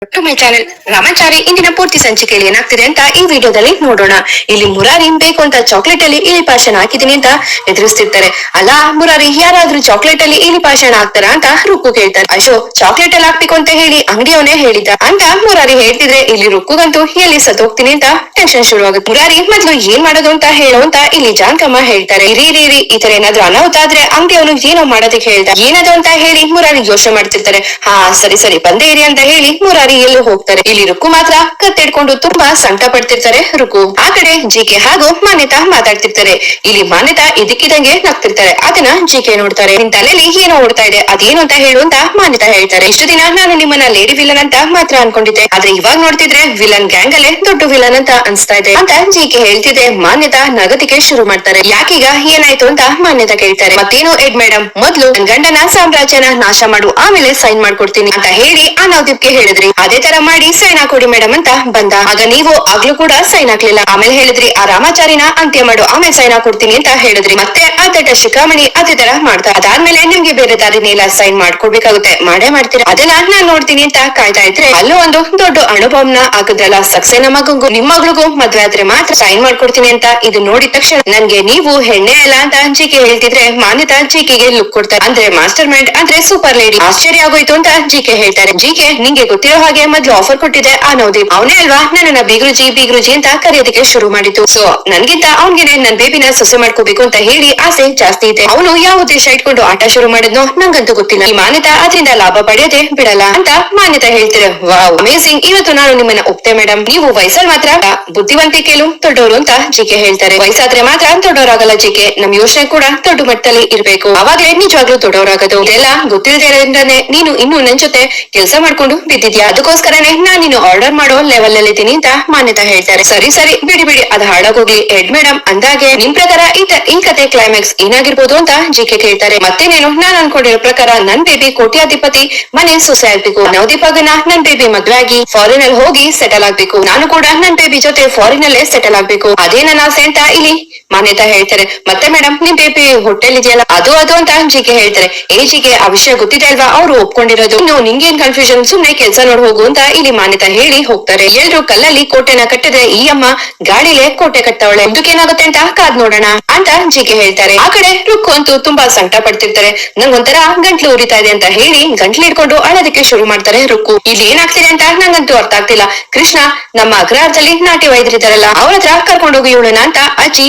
To channel Ramachari ಇಂದಿನ ಪೂರ್ತಿ ಸಂಚಿಕೆಯಲ್ಲಿ ಏನಾಗ್ತಿದೆ ಅಂತ ಈ ವಿಡಿಯೋದಲ್ಲಿ ನೋಡೋಣ. ಇಲ್ಲಿ ಮುರಾರಿ ಬೇಕು ಅಂತ ಚಾಕ್ಲೇಟ್ ಅಲ್ಲಿ ಇಲಿ ಪಾಷಣ ಹಾಕಿದೀನಿ ಅಂತ ಎದುರಿಸ್ತಿರ್ತಾರೆ. ಅಲ್ಲ, ಮುರಾರಿ, ಯಾರಾದ್ರೂ ಚಾಕ್ಲೇಟ್ ಅಲ್ಲಿ ಇಲಿ ಪಾಷಣ ಹಾಕ್ತಾರ ಅಂತ ರುಕ್ಕು ಕೇಳ್ತಾರೆ. ಅಶೋ ಚಾಕ್ಲೇಟ್ ಅಲ್ಲಿ ಹಾಕ್ಬೇಕು ಅಂತ ಹೇಳಿ ಅಂಗಡಿಯವನೇ ಹೇಳಿದ ಅಂತ ಮುರಾರಿ ಹೇಳ್ತಿದ್ರೆ ಇಲ್ಲಿ ರುಕ್ಕುಗಂತೂ ಎಲ್ಲಿ ಸತ್ತೋಗ್ತೀನಿ ಅಂತ ಟೆನ್ಷನ್ ಶುರುವಾಗುತ್ತೆ. ಮುರಾರಿ, ಮೊದ್ಲು ಏನ್ ಮಾಡೋದು ಅಂತ ಹೇಳೋ ಅಂತ ಇಲ್ಲಿ ಜಾನ್ಕಮ್ಮ ಹೇಳ್ತಾರೆ. ಇರಿ ರೀ ರೀ ಈ ತರ ಏನಾದ್ರೂ ಅನಾಹುತ ಆದ್ರೆ ಅಂಗಡಿಯವನು ಏನೋ ಮಾಡೋದಕ್ಕೆ ಹೇಳ್ತಾರೆ ಏನದು ಅಂತ ಹೇಳಿ ಮುರಾರಿ ಯೋಚನೆ ಮಾಡ್ತಿರ್ತಾರೆ. ಹಾ, ಸರಿ ಸರಿ, ಬಂದೇ ಇರಿ ಅಂತ ಹೇಳಿ ಮುರಾರಿ ಎಲ್ಲೂ ಹೋಗ್ತಾರೆ. ಇಲ್ಲಿ ರುಕು ಮಾತ್ರ ಕತ್ತಿಡ್ಕೊಂಡು ತುಂಬಾ ಸಂಕಟ ಪಡ್ತಿರ್ತಾರೆ ರುಕು ಆ ಕಡೆ ಜಿಕೆ ಹಾಗೂ ಮಾನ್ಯತಾ ಮಾತಾಡ್ತಿರ್ತಾರೆ. ಇಲ್ಲಿ ಮಾನ್ಯತಾ ಇದಕ್ಕಿದಂಗೆ ನಗ್ತಿರ್ತಾರೆ. ಅದನ್ನ ಜಿಕೆ ನೋಡ್ತಾರೆ. ನಿನ್ ತಲೆಯಲ್ಲಿ ಏನೋ ಓಡ್ತಾ ಇದೆ. ಅದೇನು ಅಂತ ಹೇಳು ಅಂತ ಮಾನ್ಯತಾ ಹೇಳ್ತಾರೆ. ಇಷ್ಟು ದಿನ ನಾನು ನಿಮ್ಮನ್ನ ಲೇಡಿ ವಿಲನ್ ಅಂತ ಮಾತ್ರ ಅನ್ಕೊಂಡಿದ್ದೆ. ಆದ್ರೆ ಇವಾಗ ನೋಡ್ತಿದ್ರೆ ವಿಲನ್ ಗ್ಯಾಂಗ್ ಅಲ್ಲೇ ದೊಡ್ಡ ವಿಲನ್ ಅಂತ ಅನ್ಸ್ತಾ ಇದೆ ಅಂತ ಜಿಕೆ ಹೇಳ್ತಿದೆ. ಮಾನ್ಯತಾ ನಗದಿಗೆ ಶುರು ಮಾಡ್ತಾರೆ. ಯಾಕೀಗ ಏನಾಯ್ತು ಅಂತ ಮಾನ್ಯತಾ ಕೇಳ್ತಾರೆ. ಮತ್ತೇನು ಎಡ್ ಮೇಡಮ್ ಮೊದ್ಲು ನನ್ ಗಂಡನ ಸಾಮ್ರಾಜ್ಯನ ನಾಶ ಮಾಡು, ಆಮೇಲೆ ಸೈನ್ ಮಾಡ್ಕೊಡ್ತೀನಿ ಅಂತ ಹೇಳಿ ಆ ನವದೀಪ್ಗೆ ಹೇಳಿದ್ರಿ. ಅದೇ ತರ ಮಾಡಿ ಸೈನ್ ಹಾಕೊಡಿ ಮೇಡಮ್ ಅಂತ ಬಂದ. ಆಗ ನೀವು ಆಗ್ಲೂ ಕೂಡ ಸೈನ್ ಹಾಕ್ಲಿಲ್ಲ. ಆಮೇಲೆ ಹೇಳಿದ್ರಿ, ಆ ರಾಮಾಚಾರಿನ ಅಂತ್ಯ ಮಾಡು. ಆಮೇಲೆ ಸೈನ್ ಹಾಕೊಡ್ತೀನಿ ಅಂತ ಹೇಳಿದ್ರಿ. ಮತ್ತೆ ಆ ದಡ್ಡ ಶಿಖಾಮಣಿ ಅದೇ ತರ ಮಾಡ್ತಾ ಅದಾದ್ಮೇಲೆ ನಿಮ್ಗೆ ಬೇರೆ ದಾರಿನೇ ಇಲ್ಲ ಸೈನ್ ಮಾಡ್ಕೊಡ್ಬೇಕಾಗುತ್ತೆ. ಮಾಡೇ ಮಾಡ್ತೀರಾ? ಅದನ್ನ ನಾನ್ ನೋಡ್ತೀನಿ ಅಂತ ಕಾಯ್ತಾ ಇದ್ರೆ ಅಲ್ಲೂ ಒಂದು ದೊಡ್ಡ ಅನುಭವನ ಹಾಕಿದ್ರಲ್ಲ. ಸಕ್ಸೇನ ಮಗಂಗೂ ನಿಮ್ಮ ಮಗಳಿಗೂ ಮದ್ವೆ ಆದ್ರೆ ಮಾತ್ರ ಸೈನ್ ಮಾಡ್ಕೊಡ್ತೀನಿ ಅಂತ ಇದು ನೋಡಿದ ತಕ್ಷಣ ನನ್ಗೆ ನೀವು ಹೆಣ್ಣೆ ಅಲ್ಲ ಅಂತ ಜಿಕೆ ಹೇಳ್ತಿದ್ರೆ ಮಾನ್ಯತಾ ಜಿಕೆಗೆ ಲುಕ್ ಕೊಡ್ತಾರೆ. ಅಂದ್ರೆ ಮಾಸ್ಟರ್ ಮೈಂಡ್ ಅಂದ್ರೆ ಸೂಪರ್ ಲೇಡಿ ಆಶ್ಚರ್ಯ ಆಗೋಯ್ತು ಅಂತ ಜಿಕೆ ಹೇಳ್ತಾರೆ. ಜಿಕೆ, ನಿಂಗೆ ಗೊತ್ತಿರೋ ಹಾಗೆ ಮೊದ್ಲು ಆಫರ್ ಕೊಟ್ಟಿದೆ ಆ ನವದೀಪ್ ಅವನೇ ಅಲ್ವಾ? ನನ್ನನ್ನ ಬೀಗ್ರುಜಿ ಬೀಗ್ರುಜಿ ಅಂತ ಕರೆಯೋದಕ್ಕೆ ಶುರು ಮಾಡಿತು ಸೊ ನನ್ಗಿಂತ ಅವನ್ಗೆನೆ ನನ್ ಬೇಬಿನ ಸೊಸೆ ಮಾಡ್ಕೋಬೇಕು ಅಂತ ಹೇಳಿ ಆಸೆ ಜಾಸ್ತಿ ಇದೆ. ಅವನು ಯಾವ ಉದ್ದೇಶ ಇಟ್ಕೊಂಡು ಆಟ ಶುರು ಮಾಡಿದ್ನೋ ನಂಗಂತೂ ಗೊತ್ತಿಲ್ಲ. ಈ ಮಾನ್ಯತಾ ಅದರಿಂದ ಲಾಭ ಪಡೆಯೋದೇ ಬಿಡಲ್ಲ ಅಂತ ಮಾನ್ಯತಾ ಹೇಳ್ತಾರೆ ವಾವ್ ಅಮೇಸಿಂಗ್ ಇವತ್ತು ನಾನು ನಿಮ್ಮನ್ನ ಒಪ್ತೆ ಮೇಡಮ್ ನೀವು ವಯಸ್ಸಲ್ಲಿ ಮಾತ್ರ ಬುದ್ಧಿವಂತಿಕೆಲು ದೊಡ್ಡವರು ಅಂತ ಜಿಕೆ ಹೇಳ್ತಾರೆ. ವಯಸ್ಸಾದ್ರೆ ಮಾತ್ರ ದೊಡ್ಡವರಾಗಲ್ಲ ಜಿಕೆ ನಮ್ ಯೋಚನೆ ಕೂಡ ದೊಡ್ಡ ಮಟ್ಟದಲ್ಲಿ ಇರಬೇಕು. ಅವಾಗ ನಿಜವಾಗ್ಲೂ ದೊಡ್ಡವರಾಗದು ಇದೆಲ್ಲ ಗೊತ್ತಿಲ್ಲದೆ ನೀನು ಇನ್ನು ನನ್ ಜೊತೆ ಕೆಲಸ ಮಾಡ್ಕೊಂಡು ಬಿದ್ದಿದ್ಯಾ? ಅದಕ್ಕೋಸ್ಕರನೇ ನಾನ್ ನೀನು ಆರ್ಡರ್ ಮಾಡೋ ಲೆವೆಲ್ ಅಲ್ಲಿ ಇದ್ದೀನಿ ಅಂತ ಮಾನ್ಯತಾ ಹೇಳ್ತಾರೆ. ಸರಿ ಸರಿ, ಬಿಡಿ ಬಿಡಿ. ಅದ್ ಹಾಳಾಗೋಗ್ಲಿ. ಹೆಡ್ ಮೇಡಮ್ ಅಂದಾಗೆ ನಿಮ್ ಪ್ರಕಾರ ಈ ಕತೆ ಕ್ಲೈಮ್ಯಾಕ್ಸ್ ಏನಾಗಿರ್ಬೋದು ಅಂತ ಜಿಕೆ ಕೇಳ್ತಾರೆ. ಮತ್ತೇನೇನು ನಾನ್ ಅನ್ಕೊಂಡಿರೋ ಪ್ರಕಾರ ನನ್ ಬೇಬಿ ಕೋಟ್ಯಾಧಿಪತಿ, ಮನೆ ಸೊಸೆ ಆಗ್ಬೇಕು ನವದೀಪಾಗನ ನನ್ ಬೇಬಿ ಮದ್ವೆ ಆಗಿ ಫಾರಿನ್ ಅಲ್ಲಿ ಹೋಗಿ ಸೆಟಲ್ ಆಗ್ಬೇಕು. ನಾನು ಕೂಡ ನನ್ ಬೇಬಿ ಜೊತೆ ಫಾರಿನ್ ಅಲ್ಲೇ ಸೆಟಲ್ ಆಗ್ಬೇಕು. ಅದೇ ನನ್ನ ಆಸೆ ಅಂತ ಇಲ್ಲಿ ಮಾನ್ಯತಾ ಹೇಳ್ತಾರೆ. ಮತ್ತೆ ಮೇಡಮ್ ನಿಮ್ ಬೇಬಿ ಹೋಟೆಲ್ ಇದೆಯಲ್ಲ? ಅದು ಅದು ಅಂತ ಜಿಕೆ ಹೇಳ್ತಾರೆ. ಏ ಜಿಕೆ ಆ ವಿಷಯ ಗೊತ್ತಿದೆ ಅಲ್ವಾ? ಅವ್ರು ಒಪ್ಕೊಂಡಿರೋದು. ಇನ್ನು ನಿಂಗೇನ್ ಕನ್ಫ್ಯೂಷನ್ ಸುಮ್ನೆ ಕೆಲ್ಸ ನೋಡ್ ಹೋಗು ಅಂತ ಇಲ್ಲಿ ಮಾನ್ಯತ ಹೇಳಿ ಹೋಗ್ತಾರೆ. ಎಲ್ರು ಕಲ್ಲಲ್ಲಿ ಕೋಟೆನ ಕಟ್ಟಿದ್ರೆ ಈ ಅಮ್ಮ ಗಾಡಿಲೆ ಕೋಟೆ ಕಟ್ಟವಳೆ. ಮುಂದಕ್ಕೇನಾಗುತ್ತೆ ಅಂತ ಕಾದ್ ನೋಡೋಣ ಅಂತ ಜಿಗೆ ಹೇಳ್ತಾರೆ. ಆ ಕಡೆ ರುಕ್ಕು ಅಂತೂ ತುಂಬಾ ಸಂಕಟ ಪಡ್ತಿರ್ತಾರೆ. ನಂಗೊಂಥರ ಗಂಟ್ಲು ಉರಿತಾ ಇದೆ ಅಂತ ಹೇಳಿ ಗಂಟ್ಲು ಹಿಡ್ಕೊಂಡು ಅಳೋದಕ್ಕೆ ಶುರು ಮಾಡ್ತಾರೆ ರುಕ್ಕು. ಇಲ್ಲಿ ಏನಾಗ್ತಿದೆ ಅಂತ ನಂಗಂತೂ ಅರ್ಥ ಆಗ್ತಿಲ್ಲ. ಕೃಷ್ಣ ನಮ್ಮ ಅಗ್ರಹಾರದಲ್ಲಿ ನಾಟಿ ವೈದ್ಯರಿದ್ದಾರಲ್ಲ, ಅವ್ರ ಹತ್ರ ಕರ್ಕೊಂಡೋಗಿ ಇವಳನ ಅಂತ ಅಜ್ಜಿ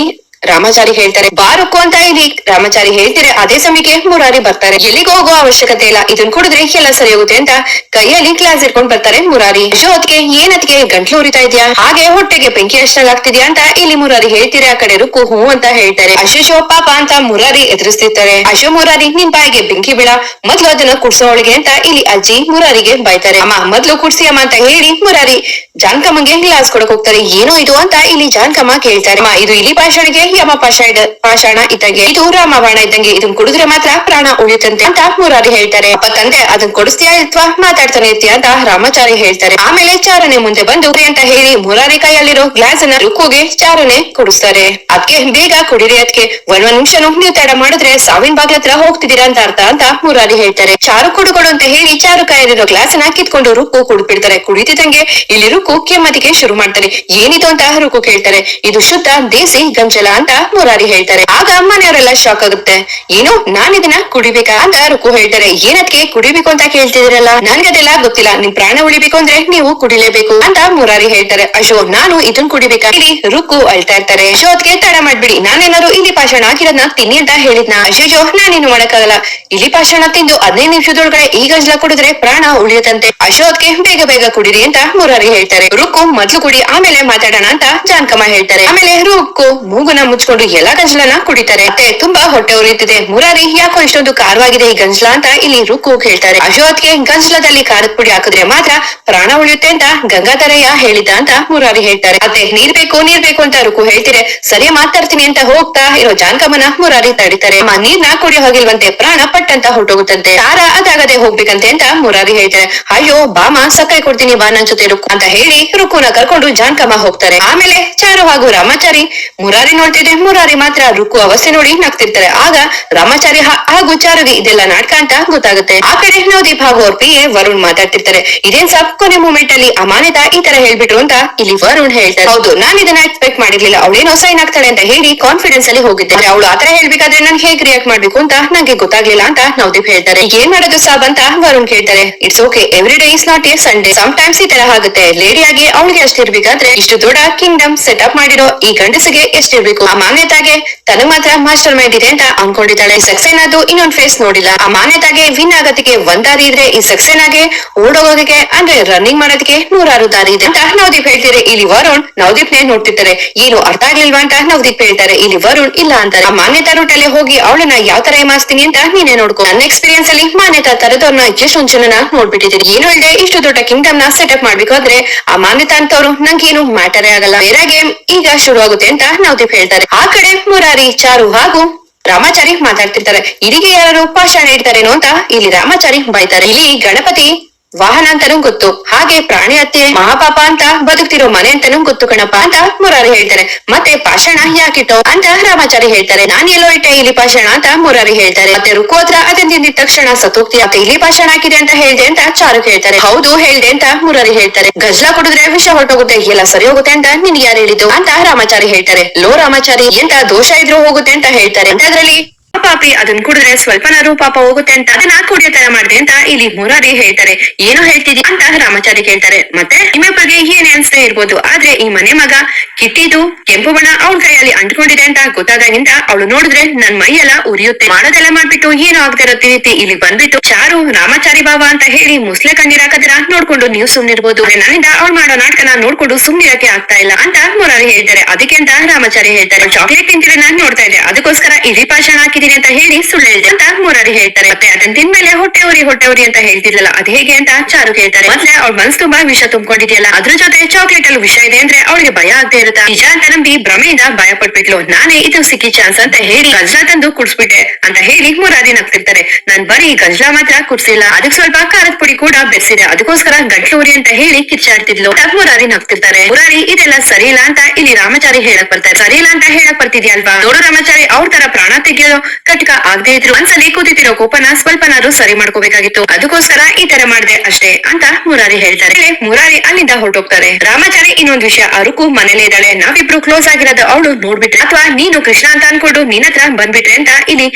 ರಾಮಾಚಾರಿ ಹೇಳ್ತಾರೆ ಬಾರುಕ್ಕು ಅಂತ ಇಲ್ಲಿ ರಾಮಾಚಾರಿ ಹೇಳ್ತಾರೆ ಅದೇ ಸಮಯಕ್ಕೆ ಮುರಾರಿ ಬರ್ತಾರೆ. ಎಲ್ಲಿಗೆ ಹೋಗೋ ಅವಶ್ಯಕತೆ ಇಲ್ಲ, ಇದನ್ ಕುಡಿದ್ರೆ ಎಲ್ಲ ಸರಿ ಹೋಗುತ್ತೆ ಅಂತ ಕೈಯಲ್ಲಿ ಗ್ಲಾಸ್ ಇಟ್ಕೊಂಡ್ ಬರ್ತಾರೆ ಮುರಾರಿ. ಜೋತ್ಗೆ ಏನತ್ಗೆ ಗಂಟ್ಲು ಉರಿತಾ ಇದೆಯಾ? ಹಾಗೆ ಹೊಟ್ಟೆಗೆ ಬೆಂಕಿ ಅಷ್ಟಾಗ್ತಿದ್ಯಾ ಅಂತ ಇಲ್ಲಿ ಮುರಾರಿ ಹೇಳ್ತೀರಿ ಆ ಕಡೆ ರುಕು ಹೂ ಅಂತ ಹೇಳ್ತಾರೆ. ಅಶೇಷೋ ಪಾಪ ಅಂತ ಮುರಾರಿ ಎದುರಿಸ್ತಿರ್ತಾರೆ. ಅಶೋ ಮುರಾರಿ ನಿಮ್ ಬಾಯಿಗೆ ಬೆಂಕಿ ಬಿಡ ಮೊದ್ಲು ಅದನ್ನ ಕುಡ್ಸೋಳಿಗೆ ಅಂತ ಇಲ್ಲಿ ಅಜ್ಜಿ ಮುರಾರಿಗೆ ಬೈತಾರೆ ಅಮ್ಮ, ಮೊದ್ಲು ಕುಡ್ಸಿ ಅಮ್ಮ ಅಂತ ಹೇಳಿ ಮುರಾರಿ ಜಾನ್ಕಮ್ಮಂಗೆ ಗ್ಲಾಸ್ ಕೊಡಕ್ ಹೋಗ್ತಾರೆ. ಏನೋ ಇದು ಅಂತ ಇಲ್ಲಿ ಜಾನ್ಕಮ್ಮ ಕೇಳ್ತಾರೆ. ಇದು ಇಲ್ಲಿ ಪಾಷಾಣಿಗೆ ಯಮ ಪಾಷಾಣ ಪಾಷಾಣ ಇದ್ದಂಗೆ, ಇದು ರಾಮ ಬಾಣ ಇದ್ದಂಗೆ, ಇದನ್ ಕುಡಿದ್ರೆ ಮಾತ್ರ ಪ್ರಾಣ ಉಳಿಯುತ್ತಂತೆ ಅಂತ ಮುರಾರಿ ಹೇಳ್ತಾರೆ. ಅಪ್ಪ ತಂದೆ ಅದನ್ ಕೊಡಿಸ್ತೀಯಾ ಅಥವಾ ಮಾತಾಡ್ತಾನೆ ಇರ್ತೀಯ ಅಂತ ರಾಮಾಚಾರಿ ಹೇಳ್ತಾರೆ. ಆಮೇಲೆ ಚಾರನೆ ಮುಂದೆ ಬಂದು ಅಂತ ಹೇಳಿ ಮುರಾರಿ ಕೈಯಲ್ಲಿರೋ ಗ್ಲಾಸ್ ಅನ್ನ ರುಕ್ಕುಗೆ ಚಾರನೆ ಕೊಡಿಸ್ತಾರೆ. ಅದಕ್ಕೆ ಬೇಗ ಕುಡಿರಿ ಅದಕ್ಕೆ ಒಂದ್ ಒಂದ್ ನಿಮಿಷನು ನೀವು ತಡ ಮಾಡಿದ್ರೆ ಸಾವಿನ ಬಾಗ್ಲ ಹತ್ರ ಹೋಗ್ತಿದ್ದೀರಾ ಅಂತ ಅರ್ಥ ಅಂತ ಮುರಾರಿ ಹೇಳ್ತಾರೆ. ಚಾರು ಕುಡುಕೊಡು ಅಂತ ಹೇಳಿ ಚಾರು ಕೈಯಲ್ಲಿರೋ ಗ್ಲಾಸ್ ಅನ್ನ ಕಿತ್ಕೊಂಡು ರುಕ್ಕು ಕುಡ್ಬಿಡ್ತಾರೆ. ಕುಡಿತಿದ್ದಂಗೆ ಇಲ್ಲಿ ರುಕ್ಕು ಕೆಮ್ಮದಿಗೆ ಶುರು ಮಾಡ್ತಾರೆ. ಏನಿದು ಅಂತ ರುಕ್ಕು ಕೇಳ್ತಾರೆ. ಇದು ಶುದ್ಧ ದೇಸಿ ಗಂಜಲ ಅಂತ ಮುರಾರಿ ಹೇಳ್ತಾರೆ. ಆಗ ಮನೆಯವರೆಲ್ಲ ಶಾಕ್ ಆಗುತ್ತೆ. ಏನು? ನಾನ್ ಇದನ್ನ ಕುಡಿಬೇಕಾ? ಅಂತ ರುಕು ಹೇಳ್ತಾರೆ. ಏನಕ್ಕೆ ಕುಡಿಬೇಕು ಅಂತ ಕೇಳ್ತಿದಿರಲ್ಲ ನನ್ಗದೆಲ್ಲ ಗೊತ್ತಿಲ್ಲ. ನಿಮ್ ಪ್ರಾಣ ಉಳಿಬೇಕು ಅಂದ್ರೆ ನೀವು ಕುಡಿಲೇಬೇಕು ಅಂತ ಮುರಾರಿ ಹೇಳ್ತಾರೆ. ಅಶೋ, ನಾನು ಇದನ್ ಕುಡಿಬೇಕಾ? ಇಲ್ಲಿ ರುಕು ಅಳ್ತಾ ಇರ್ತಾರೆ. ಅಶೋ, ಅದ್ಕೆ ತಡ ಮಾಡ್ಬಿಡಿ. ನಾನೇನಾದ್ರು ಇಲ್ಲಿ ಪಾಷಾಣ ಹಾಕಿರೋದ್ನ ತಿನ್ನಿ ಅಂತ ಹೇಳಿದ್ನ? ಅಶೋಜೋ ನಾನೇನು ಮಾಡಕ್ಕಾಗಲ್ಲ. ಇಲ್ಲಿ ಪಾಷಾಣ ತಿಂದು ಹದಿನೈದು ನಿಮಿಷದೊಳಗಡೆ ಈ ಗಂಜಲ ಕುಡಿದ್ರೆ ಪ್ರಾಣ ಉಳಿಯುತ್ತಂತೆ. ಅಶೋ, ಅದ್ಕೆ ಬೇಗ ಬೇಗ ಕುಡಿರಿ ಅಂತ ಮುರಾರಿ ಹೇಳ್ತಾರೆ. ರುಕು ಮೊದ್ಲು ಕುಡಿ, ಆಮೇಲೆ ಮಾತಾಡೋಣ ಅಂತ ಜಾನ್ಕಮ್ಮ ಹೇಳ್ತಾರೆ. ಆಮೇಲೆ ರುಕ್ಕು, ಮೂಗುನ ಮುಚ್ಕೊಂಡು ಎಲ್ಲಾ ಗಂಜಲನ ಕುಡಿತಾರೆ. ಮತ್ತೆ ತುಂಬಾ ಹೊಟ್ಟೆ ಉರಿತಿದೆ ಮುರಾರಿ, ಯಾಕೋ ಇಷ್ಟೊಂದು ಖಾರವಾಗಿದೆ? ಈ ಗಂಜಲ ಅಂತ ಇಲ್ಲಿ ರುಕ್ಕು ಹೇಳ್ತಾರೆ. ಅಶೋತ್ಗೆ ಗಂಜಲದಲ್ಲಿ ಖಾರದ ಪುಡಿ ಹಾಕಿದ್ರೆ ಮಾತ್ರ ಪ್ರಾಣ ಉಳಿಯುತ್ತೆ ಅಂತ ಗಂಗಾಧರಯ್ಯ ಹೇಳಿದ ಅಂತ ಮುರಾರಿ ಹೇಳ್ತಾರೆ. ಮತ್ತೆ ನೀರ್ ಬೇಕು ನೀರ್ ಬೇಕು ಅಂತ ರುಕು ಹೇಳ್ತಿರೆ ಸರಿ ಮಾತಾಡ್ತೀನಿ ಅಂತ ಹೋಗ್ತಾ ಇರೋ ಜಾನ್ಕಮ್ಮನ ಮುರಾರಿ ತಡಿತಾರೆ. ಅಮ್ಮ, ನೀರ್ನ ಕುಡಿಯೋ ಹೋಗಿಲ್ವಂತೆ ಪ್ರಾಣ ಪಟ್ಟಂತ ಹೊಟ್ಟೋಗುತ್ತಂತೆ ತಾರ ಅದಾಗದೆ ಹೋಗ್ಬೇಕಂತೆ ಅಂತ ಮುರಾರಿ ಹೇಳ್ತಾರೆ. ಅಯ್ಯೋ ಬಾಮ ಸಕ್ಕರೆ ಕೊಡ್ತೀನಿ ಬಾ ನನ್ ಜೊತೆ ರುಕ್ಕು ಅಂತ ಹೇಳಿ ರುಕುನ ಕರ್ಕೊಂಡು ಜಾನ್ಕಮ್ಮ ಹೋಗ್ತಾರೆ. ಆಮೇಲೆ ಚಾರು ಹಾಗೂ ರಾಮಾಚಾರಿ ಮುರಾರಿ ನೋಡಿ ಮಾಡ್ತಿದ್ರೆ ಮುರಾರಿ ಮಾತ್ರ ರುಕ್ಕು ಅವಸ್ಥೆ ನೋಡಿ ನಗ್ತಿರ್ತಾರೆ. ಆಗ ರಾಮಾಚಾರಿ ಹಾಗೂ ಚಾರುವಿ ಇದೆಲ್ಲ ನಾಟಕ ಅಂತ ಗೊತ್ತಾಗುತ್ತೆ. ಆ ಕಡೆ ನವದೀಪ್ ಹಾಗೂ ಅವ್ರ ಪಿಎ ವರುಣ್ ಮಾತಾಡ್ತಿರ್ತಾರೆ. ಇದೇನ್ ಸಬ್ ಕೊನೆ ಮೂಮೆಂಟ್ ಅಲ್ಲಿ ಅಮಾನಿತ ಈ ತರ ಹೇಳ್ಬಿಟ್ರು ಅಂತ ಇಲ್ಲಿ ವರುಣ್ ಹೇಳ್ತಾರೆ. ಹೌದು, ನಾನು ಇದನ್ನ ಎಕ್ಸ್ಪೆಕ್ಟ್ ಮಾಡಿರ್ಲಿಲ್ಲ. ಅವಳೇನೋ ಸೈನ್ ಆಗ್ತಾಳೆ ಅಂತ ಹೇಳಿ ಕಾನ್ಫಿಡೆನ್ಸ್ ಅಲ್ಲಿ ಹೋಗಿದ್ದೆ. ಅವಳು ಆತರ ಹೇಳ್ಬೇಕಾದ್ರೆ ನಾನು ಹೇಗ್ ರಿಯಾಕ್ಟ್ ಮಾಡ್ಬೇಕು ಅಂತ ನಂಗೆ ಗೊತ್ತಾಗ್ಲಿಲ್ಲ ಅಂತ ನವದೀಪ್ ಹೇಳ್ತಾರೆ. ಏನ್ ಮಾಡೋದು ಸಾಬ್ ಅಂತ ವರುಣ್ ಕೇಳ್ತಾರೆ. It's okay every day is not a Sunday sometimes ಈ ತರ ಆಗುತ್ತೆ. ಲೇಡಿಯಾಗಿ ಅವಳಿಗೆ ಅಷ್ಟಿರ್ಬೇಕಾದ್ರೆ ಇಷ್ಟು ದೊಡ್ಡ ಕಿಂಗ್ಡಮ್ ಸೆಟ್ ಅಪ್ ಮಾಡಿರೋ ಈ ಗಂಡಸಿಗೆ ಎಷ್ಟಿರ್ಬೇಕು ಆ ಮಾನ್ಯತಾಗೆ ತನಗ್ ಮಾತ್ರ ಮಾಸ್ಟರ್ ಮೈಂಡ್ ಇದೆ ಅಂತ ಅನ್ಕೊಂಡಿದ್ದಾಳೆ ಸಕ್ಸೇನಾದು ಇನ್ನೊಂದ್ ಫೇಸ್ ನೋಡಿಲ್ಲ. ಆ ಮಾನ್ಯತಾಗೆ ವಿನ್ ಆಗತಿಗೆ ಒಂದ್ ದಾರಿ ಇದ್ರೆ ಈ ಸಕ್ಸೇನಾಗೆ ಓಡೋಗೋದಕ್ಕೆ, ಅಂದ್ರೆ ರನ್ನಿಂಗ್ ಮಾಡೋದಕ್ಕೆ ನೂರಾರು ದಾರಿ ಇದೆ ಅಂತ ನವದೀಪ್ ಹೇಳ್ತಾರೆ ಇಲ್ಲಿ ವರುಣ್ ನವದೀಪ್ ನೇ ನೋಡ್ತಿರ್ತಾರೆ. ಏನು ಅರ್ಥ ಆಗ್ಲಿಲ್ವಾ ಅಂತ ನವದೀಪ್ ಹೇಳ್ತಾರೆ. ಇಲ್ಲಿ ವರುಣ್ ಇಲ್ಲ ಅಂತಾರೆ. ಆ ಮಾನ್ಯತಾ ರೂಟ್ ಅಲ್ಲಿ ಹೋಗಿ ಅವಳನ್ನ ಯಾವ ತರ ಏಮಾಸ್ತೀನಿ ಅಂತ ನೀನೇ ನೋಡ್ಕೊ. ನನ್ನ ಎಕ್ಸ್ಪೀರಿಯನ್ಸ್ ಅಲ್ಲಿ ಮಾನ್ಯತಾ ತರದವ್ರನ್ನ ಎಷ್ಟೊಂದ್ ಜನನ ನೋಡ್ಬಿಟ್ಟಿದ್ದೀನಿ. ಏನು ಹೇಳಿದೆ? ಇಷ್ಟು ದೊಡ್ಡ ಕಿಂಗ್ಡಮ್ನ ಸೆಟಪ್ ಮಾಡ್ಬೇಕಾದ್ರೆ ಆ ಮಾನ್ಯತಾ ಅಂತವ್ರು ನಂಗೇನು ಮ್ಯಾಟರೇ ಆಗಲ್ಲ. ಬೇರೆ ಗೇಮ್ ಈಗ ಶುರು ಆಗುತ್ತೆ ಅಂತ ನವದೀಪ್ ಹೇಳ್ತಾರೆ ಆ ಕಡೆ ಮುರಾರಿ, ಚಾರು ಹಾಗೂ ರಾಮಾಚಾರಿ ಮಾತಾಡ್ತಿರ್ತಾರೆ. ಇಲ್ಲಿಗೆ ಯಾರು ಪಾಷಾಣ ಇಡ್ತಾರೇನೋ ಅಂತ ಇಲ್ಲಿ ರಾಮಾಚಾರಿ ಬೈತಾರೆ. ಇಲ್ಲಿ ಗಣಪತಿ ವಾಹನ ಅಂತಾನೂ ಗೊತ್ತು. ಹಾಗೆ ಪ್ರಾಣಿ ಹತ್ಯೆ, ಮಹಾಪಾಪ ಅಂತ ಬದುಕ್ತಿರೋ ಮನೆ ಅಂತಾನೂ ಗೊತ್ತು ಕಣಪ್ಪ ಅಂತ ಮುರಾರಿ ಹೇಳ್ತಾರೆ. ಮತ್ತೆ ಪಾಷಾಣ ಯಾಕಿಟ್ಟು ಅಂತ ರಾಮಾಚಾರಿ ಹೇಳ್ತಾರೆ. ನಾನ್ ಎಲ್ಲೋ ಇಟ್ಟೆ ಇಲ್ಲಿ ಪಾಷಣ ಅಂತ ಮುರಾರಿ ಹೇಳ್ತಾರೆ. ಮತ್ತೆ ರುಕು ಹತ್ರ ಅದನ್ನ ತಿಂದಿದ ತಕ್ಷಣ ಸತೋಕ್ತಿ ಮತ್ತೆ ಇಲಿ ಪಾಷಾಣ ಹಾಕಿದೆ ಅಂತ ಹೇಳ್ದೆ ಅಂತ ಚಾರುಕ್ ಹೇಳ್ತಾರೆ. ಹೌದು, ಹೇಳ್ದೆ ಅಂತ ಮುರಾರಿ ಹೇಳ್ತಾರೆ. ಗಜ್ಲಾ ಕುಡಿದ್ರೆ ವಿಷ ಹೊರಟೋಗುತ್ತೆ, ಎಲ್ಲ ಸರಿ ಹೋಗುತ್ತೆ ಅಂತ ನಿನ್ಗೆ ಯಾರು ಹೇಳಿದ್ದು? ಅಂತ ರಾಮಾಚಾರಿ ಹೇಳ್ತಾರೆ. ಲೋ ರಾಮಾಚಾರಿ, ಎಂತ ದೋಷ ಇದ್ರೂ ಹೋಗುತ್ತೆ ಅಂತ ಹೇಳ್ತಾರೆ. ಅಂತ ಅದ್ರಲ್ಲಿ ಪಾಪಿ, ಅದನ್ ಕುಡಿದ್ರೆ ಸ್ವಲ್ಪನಾರು ಪಾಪ ಹೋಗುತ್ತೆ ಅಂತ ಅದನ್ನ ಕುಡಿಯೋ ತರ ಮಾಡಿದೆ ಅಂತ ಇಲ್ಲಿ ಮುರಾರಿ ಹೇಳ್ತಾರೆ. ಏನೋ ಹೇಳ್ತಿದ್ದೀನಿ ಅಂತ ರಾಮಚಾರಿ ಕೇಳ್ತಾರೆ. ಮತ್ತೆ ನಿಮ್ಮಪ್ಪಗೆ ಏನೇ ಅನ್ಸ್ತಾ ಇರ್ಬೋದು, ಆದ್ರೆ ಈ ಮನೆ ಮಗ ಕಿಟ್ಟಿದು ಕೆಂಪು ಬಣ್ಣ ಅವಳ ಕೈಯಲ್ಲಿ ಅಂಟ್ಕೊಂಡಿದೆ ಅಂತ ಗೊತ್ತಾದಾಗಿಂದ ಅವಳು ನೋಡಿದ್ರೆ ನನ್ ಮೈ ಎಲ್ಲ ಉರಿಯುತ್ತೆ. ಮಾಡೋದೆಲ್ಲ ಮಾಡ್ಬಿಟ್ಟು ಏನೋ ಆಗದೆ ಇರೋ ರೀತಿ ಇಲ್ಲಿ ಬಂದ್ಬಿಟ್ಟು ಚಾರು ರಾಮಾಚಾರಿ ಬಾಬಾ ಅಂತ ಹೇಳಿ ಮುಸ್ಲೆ ಕಣ್ಣೀರಾಕದ್ರ ನೋಡ್ಕೊಂಡು ನೀವು ಸುಮ್ನಿರ್ಬೋದು. ನನ್ನಿಂದ ಅವ್ಳು ಮಾಡೋ ನಾಟಕನ ನೋಡ್ಕೊಂಡು ಸುಮ್ನಿರಕ್ಕೆ ಆಗ್ತಾ ಇಲ್ಲ ಅಂತ ಮುರಾರಿ ಹೇಳ್ತಾರೆ. ಅದಕ್ಕೆ ಅಂತ ರಾಮಾಚಾರಿ ಹೇಳ್ತಾರೆ. ಚಾಕ್ಲೇಟ್ ತಿಂತಿದ್ರೆ ನಾನ್ ನೋಡ್ತಾ ಇದ್ದೆ. ಅದಕ್ಕೋಸ್ಕರ ಇಲ್ಲಿ ಪಾಷಾಣ ಹಾಕಿದೀನಿ ಅಂತ ಹೇಳಿ ಸುಳ್ಳು ಹೇಳಿದೆ ಅಂತ ಮುರಾರಿ ಹೇಳ್ತಾರೆ. ಮತ್ತೆ ಅದನ್ನ ತಿಂದ್ಮೇಲೆ ಹೊಟ್ಟೆ ಉರಿ ಹೊಟ್ಟೆ ಅಂತ ಹೇಳ್ತಿದ್ಲಲ್ಲ, ಅದ್ ಹೇಗೆ ಅಂತ ಚಾರು ಹೇಳ್ತಾರೆ ಮತ್ತೆ ಅವ್ಳ ಮನ್ಸ್ ತುಂಬಾ ವಿಷ ತುಂಬಿಕೊಂಡಿದೆಯಲ್ಲ, ಅದ್ರ ಜೊತೆ ಚಾಕ್ಲೇಟ್ ಅಲ್ಲಿ ವಿಷ ಇದೆ ಅಂದ್ರೆ ಅವಳಿಗೆ ಭಯ ಆಗದೆ ಇರುತ್ತಾ? ನಿಜ ಅಂತ ನಂಬಿ ಭ್ರಮೆಯಿಂದ ಭಯ ಪಟ್ಬಿಟ್ಲು. ನಾನೇ ಇದು ಸಿಕ್ಕಿ ಚಾನ್ಸ್ ಅಂತ ಹೇಳಿ ಗಜ್ಲಾ ತಂದು ಕುಡ್ಸ್ಬಿಟ್ಟೆ ಅಂತ ಹೇಳಿ ಮುರಾರಿ ನಗ್ತಿರ್ತಾರೆ ನಾನ್ ಬರೀ ಗಜ್ಲಾ ಮಾತ್ರ ಕುಡ್ಸಿಲ್ಲ ಅದಕ್ಕೆ ಸ್ವಲ್ಪ ಖಾರದ ಪುಡಿ ಕೂಡ ಬೆರೆಸಿದೆ. ಅದಕ್ಕೋಸ್ಕರ ಗಂಟ್ಲು ಉರಿ ಅಂತ ಹೇಳಿ ಕಿರ್ಚಾಡ್ತಿದ್ಲು. ಮೂರಾರಿ ನಗ್ತಿರ್ತಾರೆ ಮುರಾರಿ, ಇದೆಲ್ಲ ಸರಿ ಇಲ್ಲ ಅಂತ ಇಲ್ಲಿ ರಾಮಚಾರಿ ಹೇಳಕ್ ಬರ್ತಾರೆ. ಸರಿ ಇಲ್ಲ ಅಂತ ಹೇಳಕ್ ಬರ್ತಿದ್ಯಲ್ವಾ? ನೋಡು ರಾಮಚಾರಿ, ಅವ್ರ ತರ ಪ್ರಾಣ ತೆಗೆಯೋ ಕಟಕ ಆಗದೆ ಇದ್ರು ಒಂದ್ಸಲಿ ಕೂತಿರೋ ಕೋಪನ ಸ್ವಲ್ಪನಾದ್ರೂ ಸರಿ ಮಾಡ್ಕೋಬೇಕಾಗಿತ್ತು. ಅದಕ್ಕೋಸ್ಕರ ಈ ತರ ಮಾಡಿದೆ ಅಷ್ಟೇ ಅಂತ ಮುರಾರಿ ಹೇಳ್ತಾರೆ. ಮುರಾರಿ ಅಲ್ಲಿಂದ ಹೊರಟೋಗ್ತಾರೆ. ರಾಮಾಚಾರಿ ಇನ್ನೊಂದ್ ವಿಷಯ ಅರುಕು ಮನೇಲೆ ಇದ್ದಾಳೆ. ನಾವಿಬ್ರು ಕ್ಲೋಸ್ ಆಗಿರೋದು ಅವಳು ನೋಡ್ಬಿಟ್ರೆ. ಅಥವಾ ನೀನು ಕೃಷ್ಣ ಅಂತ ಅನ್ಕೊಂಡು ನಿನ್ನ ಹತ್ರ ಬಂದ್ಬಿಟ್ರೆ ಅಂತ ಇಲ್ಲಿ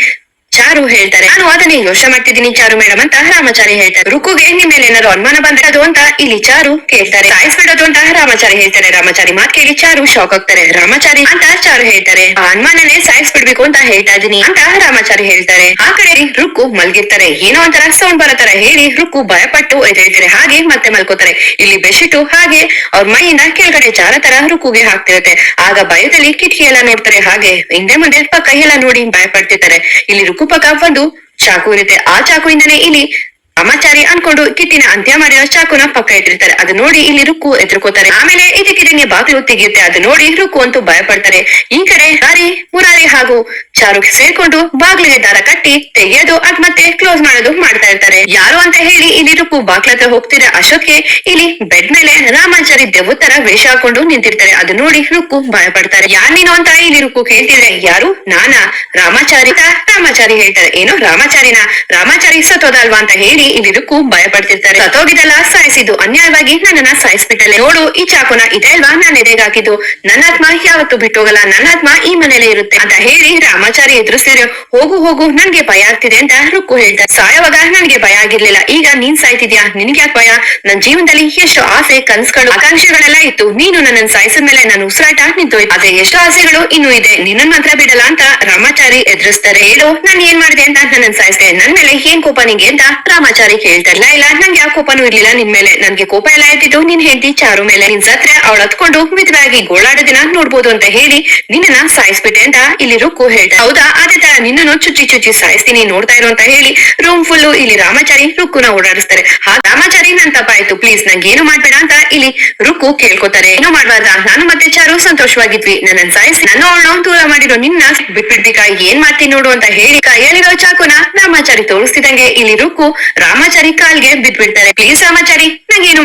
ಚಾರು ಹೇಳ್ತಾರೆ? ನಾನು ಅದನ್ನೇ ಯೋಚನೆ ಮಾಡ್ತಿದ್ದೀನಿ ಚಾರು ಮೇಡಮ್ ಅಂತ ರಾಮಾಚಾರಿ ಹೇಳ್ತಾರೆ. ರುಕುಗೆ ನಿಮ್ ಮೇಲೆ ಏನಾದ್ರು ಅನುಮಾನ ಬಂದಿರೋದು ಅಂತ ಇಲ್ಲಿ ಚಾರು ಕೇಳ್ತಾರೆ. ಸಾಯಿಸ್ಬಿಡೋದು ಅಂತ ರಾಮಾಚಾರಿ ಹೇಳ್ತಾರೆ. ರಾಮಾಚಾರಿ ಮಾತ್ ಕೇಳಿ ಚಾರು ಶಾಕ್ ಆಗ್ತಾರೆ. ರಾಮಾಚಾರಿ ಅಂತ ಚಾರು ಹೇಳ್ತಾರೆ. ಆ ಅನುಮಾನನೇ ಸಾಯಿಸ್ಬಿಡ್ಬೇಕು ಅಂತ ಹೇಳ್ತಾ ಇದೀನಿ ಅಂತ ರಾಮಾಚಾರಿ ಹೇಳ್ತಾರೆ. ಆ ಕಡೆ ರುಕ್ಕು ಮಲ್ಗಿರ್ತಾರೆ. ಏನೋ ಒಂಥರ ಸೌಂಡ್ ಬರೋ ತರ ಹೇಳಿ ರುಕ್ಕು ಭಯಪಟ್ಟು ಎದ್ದೇಳ್ತಾರೆ. ಹಾಗೆ ಮತ್ತೆ ಮಲ್ಕೋತಾರೆ. ಇಲ್ಲಿ ಬೆಡ್ಶೀಟು ಹಾಗೆ ಅವ್ರ ಮೈಯಿಂದ ಕೆಳಗಡೆ ಚಾರ ತರ ರುಕ್ಕುಗೆ ಹಾಕ್ತಿರುತ್ತೆ. ಆಗ ಭಯದಲ್ಲಿ ಕಿಟಕಿ ಎಲ್ಲ ನೋಡ್ತಾರೆ. ಹಾಗೆ ಹಿಂದೆ ಮುಂದೆ ಪಕ್ಕ ಎಲ್ಲ ನೋಡಿ ಭಯ ಪಡ್ತಿರ್ತಾರೆ ಇಲ್ಲಿ ರುಕ್ಕು ಒಂದು ಚಾಕು ಇರುತ್ತೆ. ಆ ಚಾಕುವಿಂದನೇ ಇಲ್ಲಿ ರಾಮಾಚಾರಿ ಅನ್ಕೊಂಡು ಕಿಟ್ಟಿನ ಅಂತ್ಯ ಮಾಡಿರೋ ಚಾಕುನ ಪಕ್ಕ ಎತ್ತಿರ್ತಾರೆ ಅದು ನೋಡಿ ಇಲ್ಲಿ ರುಕ್ಕು ಎದುರ್ಕೋತಾರೆ. ಆಮೇಲೆ ಇದಕ್ಕಿದಂಗೆ ಬಾಗಿಲು ತೆಗೆಯುತ್ತೆ. ಅದು ನೋಡಿ ರುಕ್ಕು ಅಂತೂ ಭಯ ಪಡ್ತಾರೆ ಈ ಕಡೆ ಹಾರಿ, ಮುರಾರಿ ಹಾಗೂ ಚಾರು ಸೇರ್ಕೊಂಡು ಬಾಗಿಲಿಗೆ ದಾರ ಕಟ್ಟಿ ತೆಗೆಯೋದು, ಅದ್ ಮತ್ತೆ ಕ್ಲೋಸ್ ಮಾಡೋದು ಮಾಡ್ತಾ ಇರ್ತಾರೆ. ಯಾರು ಅಂತ ಹೇಳಿ ಇಲ್ಲಿ ರುಕ್ಕು ಬಾಗ್ಲ ಹತ್ರ ಹೋಗ್ತಿರೋ ಅಶೋಕ್ಗೆ. ಇಲ್ಲಿ ಬೆಡ್ ಮೇಲೆ ರಾಮಾಚಾರಿ ತರ ವೇಷ ಹಾಕೊಂಡು ನಿಂತಿರ್ತಾರೆ. ಅದು ನೋಡಿ ರುಕ್ಕು ಭಯ ಪಡ್ತಾರೆ ಯಾರ್ ನೀನು ಅಂತ ಇಲ್ಲಿ ರುಕ್ಕು ಕೇಳ್ತಿದ್ರೆ ಯಾರು? ನಾನಾ? ರಾಮಾಚಾರಿ ರಾಮಾಚಾರಿ ಹೇಳ್ತಾರೆ. ಏನು ರಾಮಾಚಾರಿನ? ರಾಮಾಚಾರಿ ಸತ್ತೋದಲ್ವಾ ಅಂತ ಹೇಳಿ ಇಲ್ಲಿ ರುಕ್ಕು ಭಯ ಪಡ್ತಿರ್ತಾರೆ ಸತ್ತೋಗಿದಲ್ಲ ಸಾಯಿಸಿದ್ದು. ಅನ್ಯಾಯವಾಗಿ ನನ್ನನ್ನ ಸಾಯಿಸ್ಬಿಟ್ಟಲೆ. ನೋಡು, ಈ ಚಾಕುನ ಇದೆ ಅಲ್ವಾ ನಾನು ಎದೆಗೆ ಹಾಕಿದ್ದು. ನನ್ನ ಆತ್ಮ ಯಾವತ್ತೂ ಬಿಟ್ಟೋಗಲ್ಲ. ನನ್ನ ಆತ್ಮ ಈ ಮನೇಲೆ ಇರುತ್ತೆ. ಅಂತ ಹೇಳಿ ರಾಮಾಚಾರಿ ಎದುರಿಸ್ತಿದ್ರೆ ಹೋಗು ಹೋಗು, ನನ್ಗೆ ಭಯ ಆಗ್ತಿದೆ ಅಂತ ರುಕ್ಕು ಹೇಳ್ತಾರೆ. ಸಾಯುವಾಗ ನನ್ಗೆ ಭಯ ಆಗಿರ್ಲಿಲ್ಲ. ಈಗ ನೀನ್ ಸಾಯ್ತಿದ್ಯಾ? ನಿನ್ಗೆ ಯಾಕೆ ಭಯ? ನನ್ ಜೀವನದಲ್ಲಿ ಎಷ್ಟು ಆಸೆ, ಕನ್ಸ್ಗಳು, ಆಕಾಂಕ್ಷೆಗಳೆಲ್ಲ ಇತ್ತು. ನೀನು ನನ್ನನ್ನು ಸಾಯಿಸಿದ ಮೇಲೆ ನನ್ನ ಉಸಿರಾಟ ನಿಂತೋಯ್ತು. ಆದ್ರೆ ಎಷ್ಟು ಆಸೆಗಳು ಇನ್ನು ಇದೆ. ನಿನ್ನನ್ ಮಾತ್ರ ಬಿಡಲ್ಲ ಅಂತ ರಾಮಾಚಾರಿ ಎದುರಿಸ್ತಾರೆ. ಹೇಳು, ನಾನು ಏನ್ ಮಾಡಿದೆ ಅಂತ ನನ್ನ ಸಾಯಿಸಿದೆ? ನನ್ ಮೇಲೆ ಏನ್ ಕೋಪ ನಿಂಗೆ ಅಂತ ರಾಮಾಚಾರಿ ಕೇಳ್ತಾರೆ ಇಲ್ಲ. ಇಲ್ಲ, ನಂಗೆ ಯಾವ ಕೋಪನೂ ಇರ್ಲಿಲ್ಲ. ನಿನ್ ಮೇಲೆ ನನ್ಗೆ ಕೋಪ ಎಲ್ಲ ಆಯ್ತಿದ್ದು ನಿನ್ ಹೆಂಡತಿ ಚಾರು ಮೇಲೆ ನಿನ್ ಸತ್ರೆ ಅವಳ ಹತ್ಕೊಂಡು ವಿಧವಾಗಿ ಗೋಳಾಡೋದಿನ ನೋಡ್ಬೋದು ಅಂತ ಹೇಳಿ ನಿನ್ನ ಸಾಯಿಸ್ಬಿಟ್ಟೆ ಅಂತ ಇಲ್ಲಿ ರುಕ್ಕು ಹೇಳ್ತಾ ಹೌದಾ? ಅದೇ ತರ ನಿನ್ನನ್ನು ಚುಚ್ಚಿ ಚುಚ್ಚಿ ಸಾಯಿಸ್ತೀನಿ ನೋಡ್ತಾ ಇರೋ ಅಂತ ಹೇಳಿ ರೂಮ್ ಫುಲ್ಲು ಇಲ್ಲಿ ರಾಮಾಚಾರಿ ರುಕ್ಕುನ ಓಡಾಡಿಸ್ತಾರೆ. ಹಾ, ರಾಮಾಚಾರಿ, ನನ್ ತಪ್ಪಾಯ್ತು. ಪ್ಲೀಸ್ ನಂಗೆ ಏನು ಮಾಡ್ಬೇಡ ಅಂತ ಇಲ್ಲಿ ರುಕ್ಕು ಕೇಳ್ಕೊತಾರೆ. ಏನೋ ಮಾಡ್ಬಾರ್ದ? ನಾನು ಮತ್ತೆ ಚಾರು ಸಂತೋಷವಾಗಿದ್ವಿ. ನನ್ನ ಸಾಯಿಸಿ ನನ್ನ ಅವಳನ್ನ ದೂರ ಮಾಡಿರೋ ನಿನ್ನ ಬಿಟ್ಬಿಡ್ಬೇಕಾ ಏನ್ ಮಾಡ್ತೀನಿ ನೋಡು ಅಂತ ಹೇಳಿ ಕೈಯಲ್ಲಿರೋ ಚಾಕುನ ರಾಮಾಚಾರಿ ತೋರಿಸ್ತಿದಂಗೆ ಇಲ್ಲಿ ರುಕ್ಕು ರಾಮಾಚಾರಿ ಕಾಲ್ಗೆ ಬಿದ್ಬಿಡ್ತಾರೆ ಪ್ಲೀಸ್ ರಾಮಾಚಾರಿ ನಂಗೇನು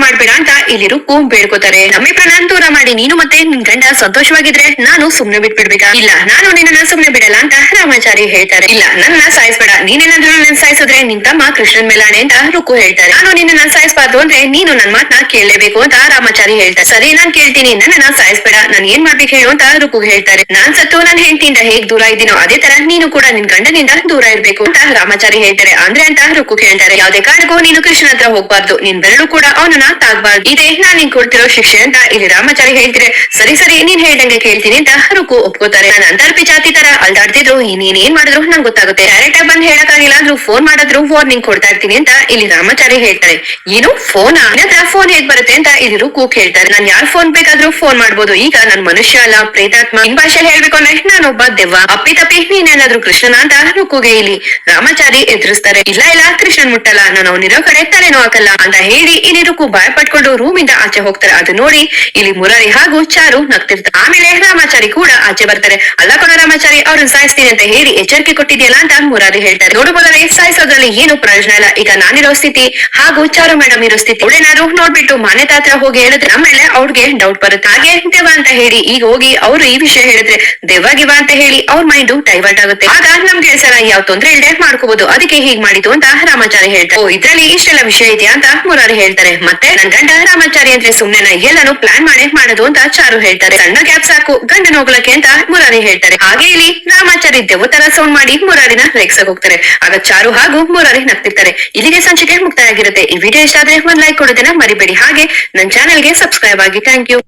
ಕೂಮ್ ಬೇಡ್ಕೋತಾರೆ. ನಮ್ಮಿಬ್ರನ್ನ ದೂರ ಮಾಡಿ, ನೀನು ಮತ್ತೆ ನಿನ್ ಗಂಡ ಸಂತೋಷವಾಗಿದ್ರೆ ನಾನು ಸುಮ್ನೆ ಬಿಟ್ಬಿಡ್ಬೇಕಾ? ಇಲ್ಲ, ನಾನು ನಿನ್ನ ಸುಮ್ನೆ ಬಿಡಲ್ಲ ಅಂತ ರಾಮಾಚಾರಿ ಹೇಳ್ತಾರೆ. ಇಲ್ಲ ನನ್ನ ಸಾಯಿಸ್ಬೇಡ. ನೀನೇನಾದ್ರೂ ನನ್ನ ಸಾಯಿಸಿದ್ರೆ ನಿನ್ ತಮ್ಮ ಕೃಷ್ಣನ್ ಮೇಲಾಣೆ ಅಂತ ರುಕು ಹೇಳ್ತಾರೆ. ನಾನು ನಿನ್ನ ಸಾಯಿಸ್ಬಾರ್ದು ಅಂದ್ರೆ ನೀನು ನನ್ ಮಾತನ್ನ ಕೇಳಲೇಬೇಕು ಅಂತ ರಾಮಾಚಾರಿ ಹೇಳ್ತಾರೆ. ಸರಿ, ನಾನ್ ಕೇಳ್ತೀನಿ. ನನ್ನ ಸಾಯಿಸ್ಬೇಡ. ನಾನ್ ಏನ್ ಮಾಡ್ಬೇಕು ಹೇಳು ಅಂತ ರುಕು ಹೇಳ್ತಾರೆ. ನಾನ್ ಸತ್ತು, ನನ್ ಹೆಂಡತಿಯಿಂದ ಹೇಗ್ ದೂರ ಇದ್ದೀನೋ ಅದೇ ತರ ನೀನು ಕೂಡ ನಿನ್ ಗಂಡನಿಂದ ದೂರ ಇರ್ಬೇಕು ಅಂತ ರಾಮಾಚಾರಿ ಹೇಳ್ತಾರೆ. ಅಂದ್ರೆ ಅಂತ ರುಕು ಕೇಳ್ತಾರೆ. ಯಾವ್ದೇ ಕಾರಣಕ್ಕೂ ನೀನು ಕೃಷ್ಣನ ಹತ್ರ ಹೋಗ್ಬಾರ್ದು. ನಿನ್ ಬೆರಳು ಕೂಡ ಅವನನ್ನ ತಾಗ್ಬಾರ್ದು. ನಿನ್ ಕೊಡ್ತಿರೋ ಶಿಕ್ಷೆ ಅಂತ ಇಲ್ಲಿ ರಾಮಾಚಾರಿ ಹೇಳ್ತೀರಿ ಸರಿ ಸರಿ, ನೀನ್ ಹೇಳ್ದಂಗೆ ಕೇಳ್ತೀನಿ ಅಂತ ಹರುಕು ಒಪ್ಕೋತಾರೆ. ನಾನು ಅಂತರ್ಪಿ ಜಾತಿ ತರ ಅಲ್ದಾಡ್ತಿದ್ರು ನೀನ್ ಏನ್ ಮಾಡಿದ್ರು ನಂಗೆ ಗೊತ್ತಾಗುತ್ತೆ. ಡೈರೆಕ್ಟ್ ಆಗಿ ಬಂದ್ ಹೇಳಕ್ಕಾಗಿಲ್ಲ ಅಂದ್ರು ಫೋನ್ ಮಾಡಿದ್ರು ನಿಂಗ್ ಕೊಡ್ತಾ ಇರ್ತೀನಿ ಅಂತ ಇಲ್ಲಿ ರಾಮಾಚಾರಿ ಹೇಳ್ತಾರೆ. ಏನು ಫೋನ್ ಹತ್ರ ಫೋನ್ ಹೇಗ್ ಬರುತ್ತೆ ಅಂತ ಇಲ್ಲಿ ರುಕು ಕೇಳ್ತಾರೆ. ನಾನ್ ಯಾರ್ ಫೋನ್ ಬೇಕಾದ್ರೂ ಫೋನ್ ಮಾಡ್ಬೋದು. ಈಗ ನನ್ ಮನುಷ್ಯ ಅಲ್ಲ, ಪ್ರೇತಾತ್ಮ. ನಿನ್ ಭಾಷೆಯಲ್ಲಿ ಹೇಳ್ಬೇಕು ಅಂದ್ರೆ ಒಬ್ಬ ದೆವ್ವ. ಅಪ್ಪಿ ತಪ್ಪಿ ನೀನೇನಾದ್ರೂ ಕೃಷ್ಣನ ಅಂತ ರುಕುಗೆ ಇಲ್ಲಿ ರಾಮಾಚಾರಿ ಎದುರಿಸ್ತಾರೆ. ಇಲ್ಲ ಇಲ್ಲ, ಕೃಷ್ಣನ್ ಮುಟ್ಟಲ್ಲ. ನಾನು ಅವ್ನಿರೋ ಕಡೆ ತಲೆನೋ ಹಾಕಲ್ಲ ಅಂತ ಹೇಳಿ ಇಲ್ಲಿ ರುಕು ಭಯ ಪಟ್ಕೊಂಡು ರೂಮ್ ಇಂದ ಆಚೆ ಹೋಗ್ತಾರೆ. ಅದು ನೋಡಿ ಇಲ್ಲಿ ಮುರಾರಿ ಹಾಗೂ ಚಾರು ನಗ್ತಿರ್ತಾರೆ ಆಮೇಲೆ ರಾಮಾಚಾರಿ ಕೂಡ ಆಚೆ ಬರ್ತಾರೆ. ಅಲ್ಲ ಕೂಡ ರಾಮಾಚಾರಿ, ಅವ್ರನ್ನ ಸಾಯಿಸ್ತೀನಿ ಅಂತ ಹೇಳಿ ಎಚ್ಚರಿಕೆ ಕೊಟ್ಟಿದ್ಯಲ್ಲ ಅಂತ ಮುರಾರಿ ಹೇಳ್ತಾರೆ. ನೋಡಬಹುದಾದ್ರೆ ಸಾಯಿಸೋದ್ರಲ್ಲಿ ಏನು ಪ್ರಯೋಜನ ಇಲ್ಲ. ಈಗ ನಾನಿರೋ ಸ್ಥಿತಿ ಹಾಗೂ ಚಾರು ಮೇಡಮ್ ಇರೋ ಸ್ಥಿತಿ. ಅವಳೇನಾದ್ರು ನೋಡ್ಬಿಟ್ಟು ಮಾನ್ಯತಾ ಹತ್ರ ಹೋಗಿ ಹೇಳಿದ್ರೆ ಆಮೇಲೆ ಅವ್ರಿಗೆ ಡೌಟ್ ಬರುತ್ತೆ. ಹಾಗೆ ದೇವ ಅಂತ ಹೇಳಿ ಈಗ ಹೋಗಿ ಅವ್ರು ಈ ವಿಷಯ ಹೇಳಿದ್ರೆ ದೆವ್ವ ಗಿವ ಅಂತ ಹೇಳಿ ಅವ್ರ ಮೈಂಡ್ ಡೈವರ್ಟ್ ಆಗುತ್ತೆ. ಆಗ ನಮ್ಗೆ ಸರ ಯಾವ ತೊಂದ್ರೆ ಇಲ್ಲದೆ ಮಾಡ್ಕೋಬಹುದು ಅದಕ್ಕೆ ಹೀಗ್ ಮಾಡಿತು ಅಂತ ರಾಮಾಚಾರಿ ಹೇಳ್ತಾರೆ. ಓ, ಇದ್ರಲ್ಲಿ ಇಷ್ಟೆಲ್ಲ ವಿಷಯ ಇದೆಯಾ ಅಂತ ಮುರಾರಿ ಹೇಳ್ತಾರೆ. ಮತ್ತೆ ನನ್ ಗಂಡ ರಾಮಾಚಾರಿ ಅಂದ್ರೆ ಸುಮ್ನೆನ? ಎಲ್ಲಾನು ಪ್ಲಾನ್ ಮಾಡೇ ಮಾಡೋದು ಅಂತ ಚಾರು ಹೇಳ್ತಾರೆ. ಸಣ್ಣ ಗ್ಯಾಪ್ ಸಾಕು, ಗಂಡನ ಹೋಗ್ಲಕ್ಕೆ ಅಂತ ಮುರಾರಿ ಹೇಳ್ತಾರೆ. ಹಾಗೆ ಇಲ್ಲಿ ರಾಮಾಚಾರಿ ದೇವತರ ತರ ಸೌಂಡ್ ಮಾಡಿ ಮುರಾರಿನ ರೇಗ್ಸಕ್ ಹೋಗ್ತಾರೆ. ಆಗ ಚಾರು ಹಾಗೂ ಮುರಾರಿ ನಗ್ತಿರ್ತಾರೆ. ಇಲ್ಲಿಗೆ ಸಂಚಿಕೆ ಮುಕ್ತಾಯ ಆಗಿರುತ್ತೆ ಈ ವಿಡಿಯೋ ಇಷ್ಟ ಆದ್ರೆ ಒಂದ್ ಲೈಕ್ ಕೊಡೋದನ್ನ ಮರಿಬೇಡಿ. ಹಾಗೆ ನನ್ನ ಚಾನೆಲ್ಗೆ ಸಬ್ಸ್ಕ್ರೈಬ್ ಆಗಿ. Thank you